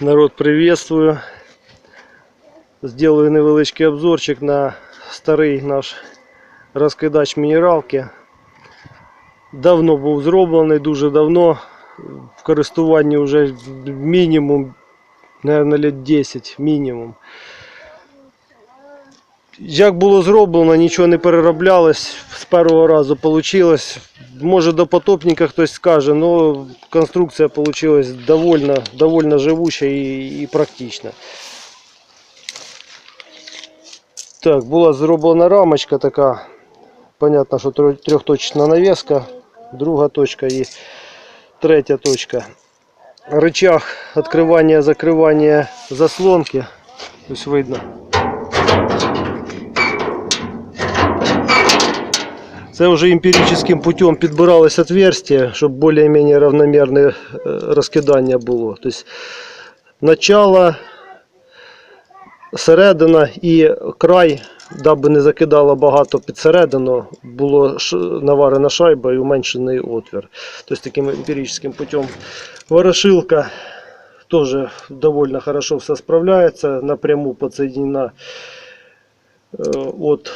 Народ, приветствую. Сделаю невеличкий обзорчик на старий наш розкидач мінералки. Давно був зроблений, дуже давно. В користуванні вже мінімум, мабуть, лет 10 мінімум. Як було зроблено, нічого не перероблялось, з першого разу вийшло. Може до потопника хтось скаже, але конструкція вийшла довольно, довольно живуча і, і практична. Так, була зроблена рамочка така. Понятно, що трьохточна навіска, друга точка і третя точка. Рычаг відкривання закривання заслонки. Ось видно. Це вже емпіричним путем підбиралось отверстие, щоб більш-менш равномірне розкидання було. Тобто начало, середина і край, даби не закидало багато під середину, було наварена шайба і уменшений отвір. Тобто таким емпіричним путем. Ворошилка теж довольно хорошо все справляється, напряму подсоединена е, от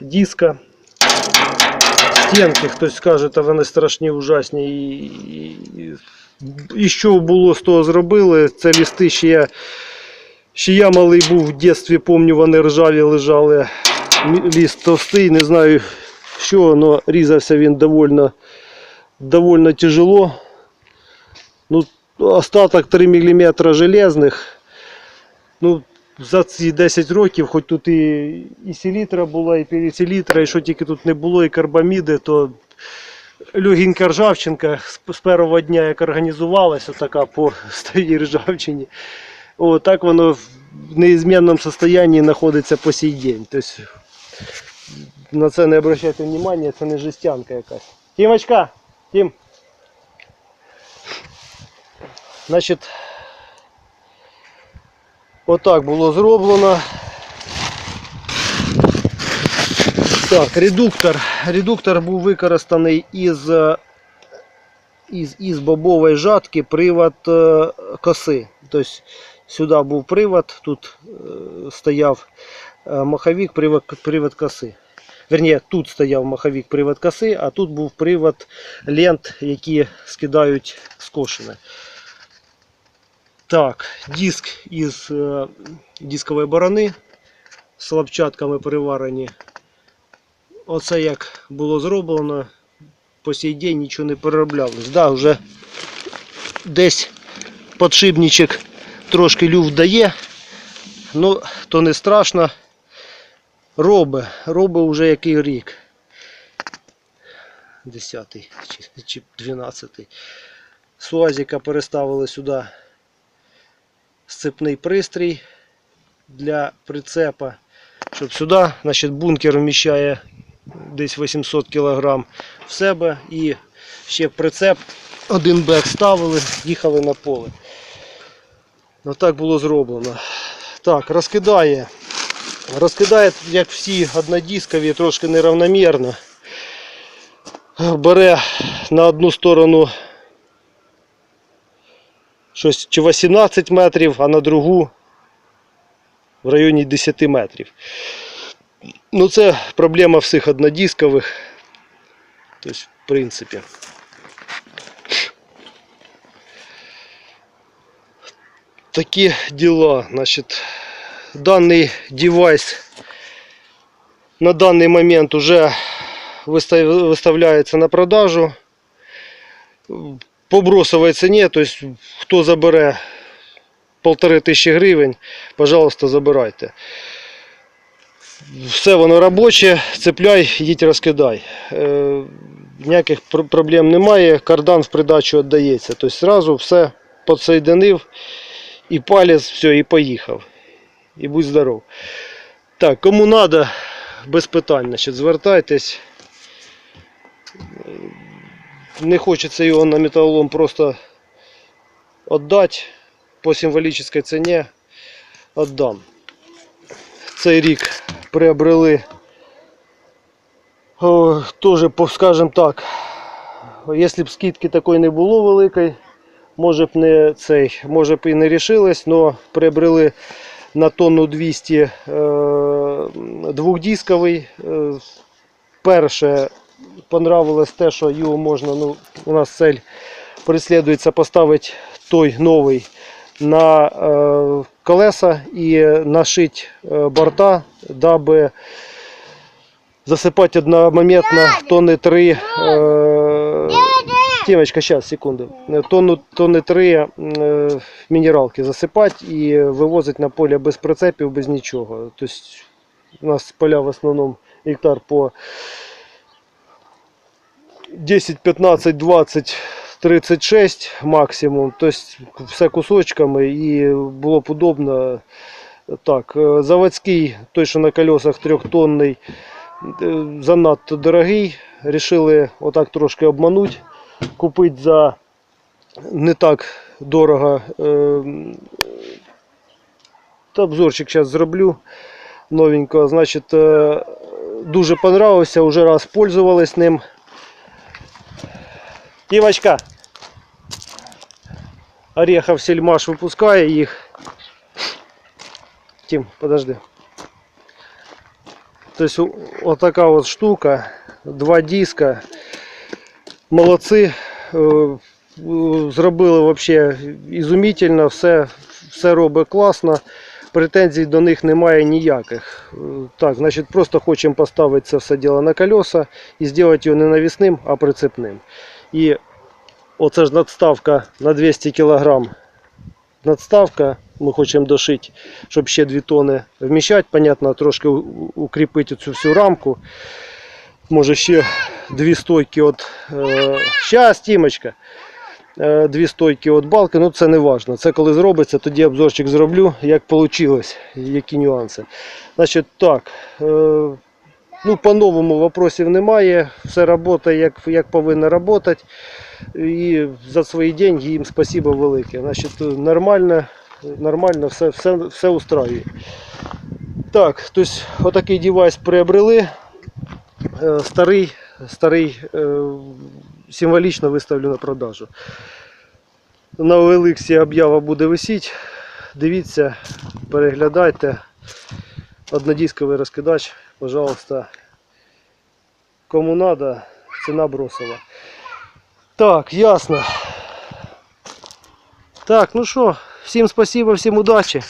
диска стінки, хтось скаже, та вони страшні, ужасні. І, і, і що було з того зробили? Це лісти ще я, ще я малий був в дитинстві, пам'ятаю, вони ржаві лежали. Ліст товстий, не знаю що, але різався він довольно, довольно тяжело. Ну, остаток 3 мм железних. Ну, за ці 10 років, хоч тут і, і селітра була, і переселітра, і що тільки тут не було, і карбаміди, то легенька ржавчинка з, першого дня, як організувалася, така по старій ржавчині. О, так воно в неізмінному стані знаходиться по сій день. Тобто на це не обращайте увагу, це не жестянка якась. Тімочка! Тім! Значить, Отак було зроблено. Так, редуктор. Редуктор був використаний із, із, із бобової жатки привод е, коси. Тобто сюди був привод, тут е, стояв е, маховик, привод, привод коси. Верніше, тут стояв маховик привод коси, а тут був привод лент, які скидають скошене. Так, диск із е, дискової борони лапчатками приварені. Оце як було зроблено. По сей день нічого не перероблялось. Да, вже десь подшипничок трошки люфт дає, ну то не страшно. Роби, роби вже який рік. 10 чи, чи 12. Суазіка переставили сюди сцепний пристрій для прицепа. Щоб сюди, значить, бункер вміщає десь 800 кг в себе і ще прицеп один бек ставили, їхали на поле. Отак було зроблено. Так, розкидає. Розкидає, як всі однодискові, трошки неравномірно. Бере на одну сторону щось чи 18 метрів, а на другу в районі 10 метрів. Ну це проблема всіх однодискових. Тобто, в принципі. Такі діла. Значить, даний девайс на даний момент уже вистав- виставляється на продажу по бросовой ціні, тобто хто забере полтори тисячі гривень, пожалуйста, забирайте. Все воно робоче, цепляй, їдь розкидай. Е, проблем немає, кардан в придачу віддається. Тобто зразу все підсоєдинив і палець, все, і поїхав. І будь здоров. Так, кому треба, без питань, значить, звертайтесь. Не хочеться його на металолом просто віддати по символічній ціні віддам. Цей рік приобрели о, по- скажем так, якщо б скидки такої не було великої, може б не цей, може б і не рішились, але приобрели на тонну 200 е, двохдисковий. Е, перше понравилось те, що його можна, ну, у нас цель преслідується поставити той новий на е, колеса і нашити е, борта, даби засипати одномоментно тонни 3 е, Тімочка, зараз, секунду. Тонну, тонни 3 е, мінералки засипати і вивозити на поле без прицепів, без нічого. Тобто у нас поля в основному гектар по 10, 15, 20, 36 максимум. Тобто все кусочками і було б удобно. Так, е, заводський, той, що на колесах трьохтонний, е, занадто дорогий. Рішили отак трошки обманути, купити за не так дорого. Е, Та обзорчик зараз зроблю новенького. Значить, дуже понравився, вже раз пользувались ним. Дівочка, Орехов Сельмаш випускає їх. Тим, подожди. Тобто о- отака от штука, два диска. Молодці. Е, е, Зробили вообще ізумітельно, все, все робить класно. Претензій до них немає ніяких. Е, Так, значить, просто хочемо поставити це все діло на колеса і зробити його не навісним, а прицепним. І оце ж надставка на 200 кг. Надставка ми хочемо дошити, щоб ще 2 тони вміщати. Понятно, трошки укріпити цю всю рамку. Може ще дві стойки от. Е, щас, Тімочка. Е, дві стойки от балки, ну це не важно. Це коли зробиться, тоді обзорчик зроблю, як вийшло, які нюанси. Значить, так. Ну, по-новому вопросів немає. Все працює, як, як повинно працювати. І за свої деньги їм спасибо велике. Значить, нормально, нормально все, все, все устраює. Так, тобто отакий девайс приобрели. Е, Старий, старий е, символічно виставлю на продажу. На OLX об'ява буде висіти. Дивіться, переглядайте. Однодисковий раскидач, пожалуйста. Кому надо, цена бросила. Так, ясно. Так, ну що, всім спасибо, всім удачі.